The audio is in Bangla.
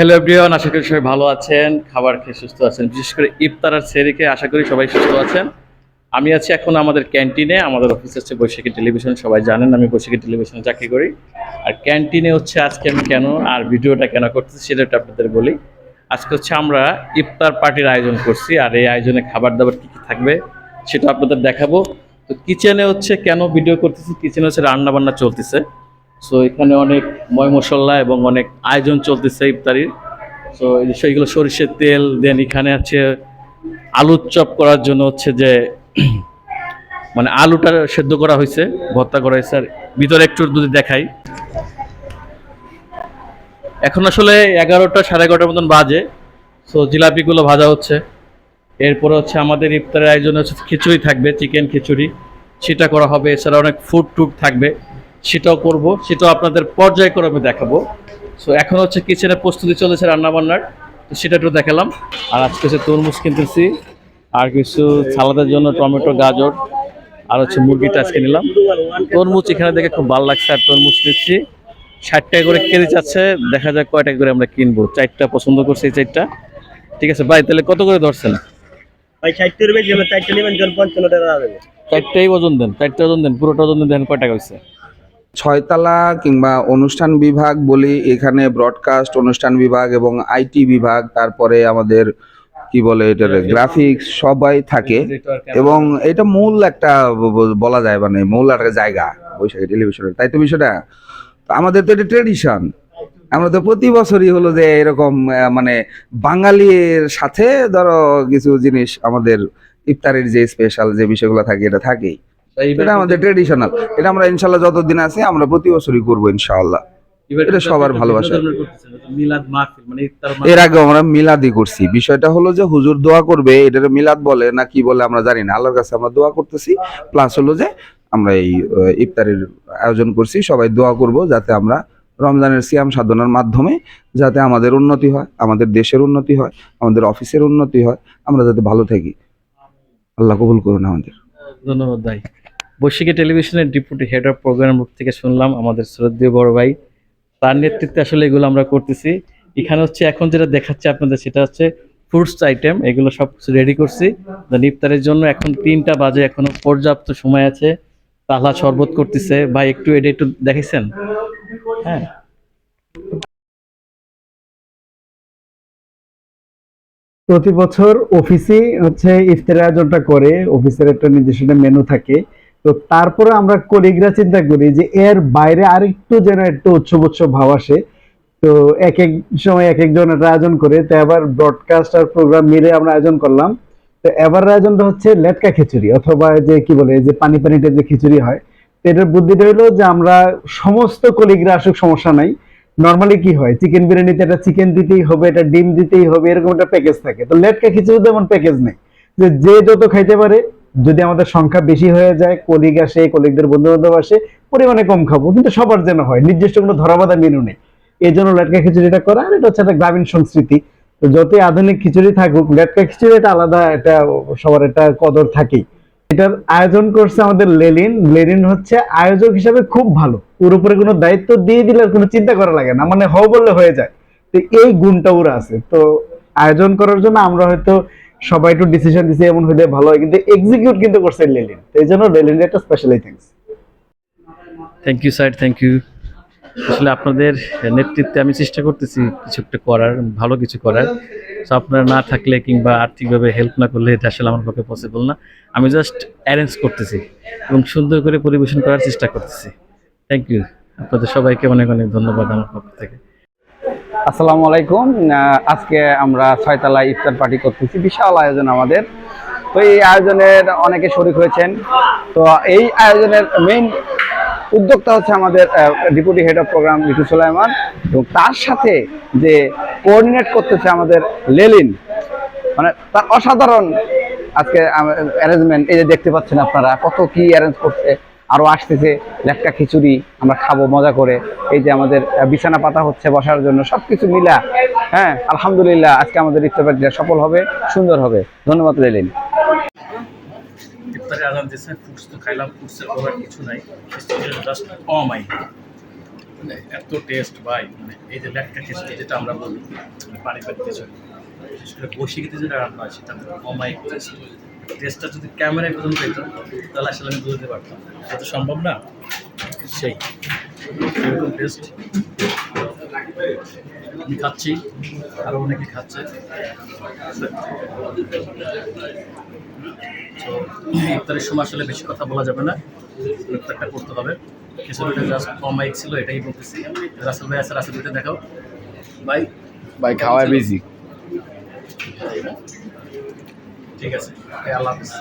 হ্যালো এভরিওয়ান, আশা করি সবাই ভালো আছেন, খাবার খেয়ে সুস্থ আছেন। বিশেষ করে ইফতার আর সেরিকে আশা করি সবাই সুস্থ আছেন। আমি আছি এখন আমাদের ক্যান্টিনে, আমাদের অফিস হচ্ছে বৈশাখী টেলিভিশন, সবাই জানেন আমি বৈশাখী টেলিভিশনে চাকরি করি। আর ক্যান্টিনে হচ্ছে আজকে আমি কেন আর ভিডিওটা কেন করতেছি সেটা আপনাদের বলি। আজকে হচ্ছে আমরা ইফতার পার্টির আয়োজন করছি, আর এই আয়োজনে খাবার দাবার কী কী থাকবে সেটা আপনাদের দেখাবো। তো কিচেনে হচ্ছে কেন ভিডিও করতেছি, কিচেনে হচ্ছে রান্না বান্না চলতেছে। সো এখানে অনেক ময় মশলা এবং অনেক আয়োজন চলতেছে ইফতারির। সো সেইগুলো সরিষের তেল দেন এখানে আছে আলুর চপ করার জন্য হচ্ছে যে মানে আলুটা সেদ্ধ করা হয়েছে, ভর্তা করা হয়েছে। আর ভিতরে একটু যদি দেখাই। এখন আসলে এগারোটা সাড়ে এগারোটার মতন বাজে। সো জিলাপিগুলো ভাজা হচ্ছে। এরপরে হচ্ছে আমাদের ইফতারের আয়োজনে হচ্ছে খিচুড়ি থাকবে, চিকেন খিচুড়ি। সেটা করা হবে। এছাড়া অনেক ফুড টুড থাকবে। সেটাও করব সেটাও আপনাদের পর্যায়ক্রমে দেখাবো। সো এখন হচ্ছে কিচেনের প্রস্তুতি চলেছে রান্নাবান্নার। তো সেটা একটু দেখালাম। আর আজকে হচ্ছে তরমুজ কিনতেছি আর কিছু সালাদের জন্য টমেটো গাজর আর হচ্ছে মুরগিটা আজকে নিলাম। তরমুজ এখানে দেখে খুব ভালো লাগছে আর তরমুজ নিচ্ছি। ষাট টাকা করে কেজি চাচ্ছে দেখা যাক কয় টাকা করে আমরা কিনবো। চারটা পছন্দ করছি এই চারটা। ঠিক আছে ভাই তাহলে কত করে ধরছেন? ভাই ষাটটা রুপে চারটে নেবেন চারটাই ওজন দেন চারটা ওজন দেন পুরোটা ওজন দেন কয় টাকা হয়েছে ছয়তলা কিংবা অনুষ্ঠান বিভাগ বলি এখানে ব্রডকাস্ট অনুষ্ঠান বিভাগ এবং আইটি বিভাগ তারপরে আমাদের কি বলে এটার গ্রাফিক্স সবাই থাকে। এবং এটা মূল একটা বলা যায় মানে মূল একটা জায়গা বৈশাখী টেলিভিশনের তাই তো বিষয়টা? আমাদের তো এটা ট্রেডিশন আমরা তো প্রতি বছরই হলো যে এরকম মানে বাঙালির সাথে ধরো কিছু জিনিস আমাদের ইফতারের যে স্পেশাল যে বিষয়গুলো থাকে এটা থাকেই। এটা আমাদের ট্রেডিশনাল এটা আমরা ইনশাল্লাহ যতদিন আছে আমরা প্রতি বছরই করব ইনশাআল্লাহ। এটা সবার ভালোবাসা। মানে এর আগে আমরা মিলাদি করছি। বিষয়টা হলো যে হুজুর দোয়া করবে এটার মিলাদ বলে না কি বলে আমরা জানি না। আল্লাহর কাছে আমরা দোয়া করতেছি। প্লাস হলো যে আমরা এই ইফতারের আয়োজন করছি সবাই দোয়া করব যাতে আমরা রমজানের সিয়াম সাধনার মাধ্যমে যাতে আমাদের উন্নতি হয় আমাদের দেশের উন্নতি হয় আমাদের অফিসের উন্নতি হয় আমরা যাতে ভালো থাকি। আল্লাহ কবুল করুন আমাদের। ধন্যবাদ ভাই। বৈশাখী টেলিভিশনের ডিপুটি হেড অফ প্রোগ্রাম মুখ থেকে শুনলাম আমাদের শ্রদ্ধেয় বড় ভাই। তার নেতৃত্বে আসলে এগুলো আমরা করতেছি। এখানে হচ্ছে এখন যেটা দেখাচ্ছে আপনাদের সেটা হচ্ছে ফ্রুটস আইটেম এগুলো সব কিছু রেডি করছি। ইফতারের জন্য এখন তিনটা বাজে, এখনও পর্যাপ্ত সময় আছে। তাহলা শরবত করতেছে। ভাই, একটু এটা একটু দেখেছেন হ্যাঁ। প্রতি বছর অফিসে হচ্ছে ইফতারের আয়োজনটা করে অফিসের একটা নিজস্ব মেনু থাকে। তো তারপরে আমরা কলিগরা চিন্তা করি যে এর বাইরে আরেকটু যেন একটু উৎসব উৎসব ভাব আসে। তো এক এক সময় এক একজন একটা আয়োজন করে, তো এবার ব্রডকাস্ট আর প্রোগ্রাম মিলে আমরা আয়োজন করলাম। তো এবার আয়োজনটা হচ্ছে লেটকা খিচুড়ি অথবা যে কি বলে যে পানি পানিটা যে খিচুড়ি হয়, তো এটার বুদ্ধিটা হলো যে আমরা সমস্ত কলিগরা আসুক, সমস্যা নাই। নর্মালি কি হয়? চিকেন বিরিয়ানিতে একটা চিকেন দিতেই হবে এটা ডিম দিতেই হবে, এরকম একটা প্যাকেজ থাকে। তো লেটকা খিচুড়িতে এমন প্যাকেজ নেই। যে যে যত খাইতে পারে, যদি আমাদের সংখ্যা বেশি হয়ে যায় কলিগ আসে কলিগদের বন্ধু বান্ধব আসে, পরিমাণে কম খাব। কিন্তু সবার যেন হয়, নির্দিষ্ট কোনো ধরাবাধা মেনু নেই। এই জন্য লেটকা খিচুড়িটা করা, আর এটা হচ্ছে একটা গ্রামীণ সংস্কৃতি। তো যতই আধুনিক খিচুড়ি থাকুক, লেটকা খিচুড়ি এটা আলাদা একটা, সবার একটা কদর থাকেই। এটার আয়োজন করছে আমাদের লেলিন। লেলিন হচ্ছে আয়োজক হিসাবে খুব ভালো। ওর উপরে কোনো দায়িত্ব দিয়ে দিলে কোনো চিন্তা করা লাগে না। মানে হও বললে হয়ে যায়। তো এই গুণটা ওরা আছে। তো আয়োজন করার জন্য আমরা হয়তো সবাই একটু ডিসিশন দিছি, এমন হইলে ভালো হয়। কিন্তু এক্সিকিউট কিন্তু করছে লেলিন। তো এই জন্য লেলিনের একটা specially thanks thank you sir thank you আসলে আপনাদের নেতৃত্বে আমি চেষ্টা করতেছি কিছু একটা করার, ভালো কিছু করার। তো আপনারা না থাকলে কিংবা আর্থিকভাবে হেল্প না করলে এটা আসলে আমার পক্ষে পসিবল না। আমি জাস্ট অ্যারেঞ্জ করতেছি এবং সুন্দর করে পরিবেশন করার চেষ্টা করতেছি। থ্যাংক ইউ আপনাদের সবাইকে অনেক অনেক ধন্যবাদ আমার পক্ষ থেকে। আসসালামু আলাইকুম। আজকে আমরা ছয়তলা ইফতার পার্টি করতেছি। বিশাল আয়োজন আমাদের। তো এই আয়োজনের অনেকে শরিক হয়েছেন। তো এই আয়োজনের মেইন উদ্যোক্তা হচ্ছে আমাদের deputy head of program Ritu Sulaiman এবং তার সাথে যে কোঅর্ডিনেট করতেছে আমাদের লেলিন মানে তার অসাধারণ আজকে অ্যারেঞ্জমেন্ট এই যে দেখতে পাচ্ছেন আপনারা, কত কি অ্যারেঞ্জ করছে আরও আসতেছে লেটকা খিচুড়ি, আমরা খাব, মজা করে, এই যে আমাদের বিছানা পাতা হচ্ছে বসার জন্য সব কিছু মিলা হ্যাঁ আলহামদুলিল্লাহ, আজকে আমাদের ইফতার সফল হবে, সুন্দর হবে। ধন্যবাদ লেলিন। ইফতারে আজান দিয়েছে ফুডস তো খাইলাম ফুডসের করার কিছু নাই। জাস্ট কমাই। মানে এত টেস্ট ভাই মানে এই যে লেটকা টেস্ট যেটা আমরা বলি মানে পানি খিচুড়ি বিশেষ করে বসিকিতে যেটা রান্না হয়, সেটা টেস্ট টেস্টটা যদি ক্যামেরায় পর্যন্ত পেতাম, তাহলে আসলে আমি বুঝতে পারতাম। এটা সম্ভব না, সেই। টেস্ট আমি খাচ্ছি আরও অনেকে খাচ্ছে। তো ইফতারের সময় আসলে বেশি কথা বলা যাবে না ইফতারটা করতে হবে। খিচুড়িটা জাস্ট অমায়িক ছিল এটাই বলতেছি। রাসেল ভাই আছে রাসেল ভাইতে দেখাও। ভাই? ভাই খাওয়ায় বিজি ঠিক আছে আল্লাহ হাফিজ।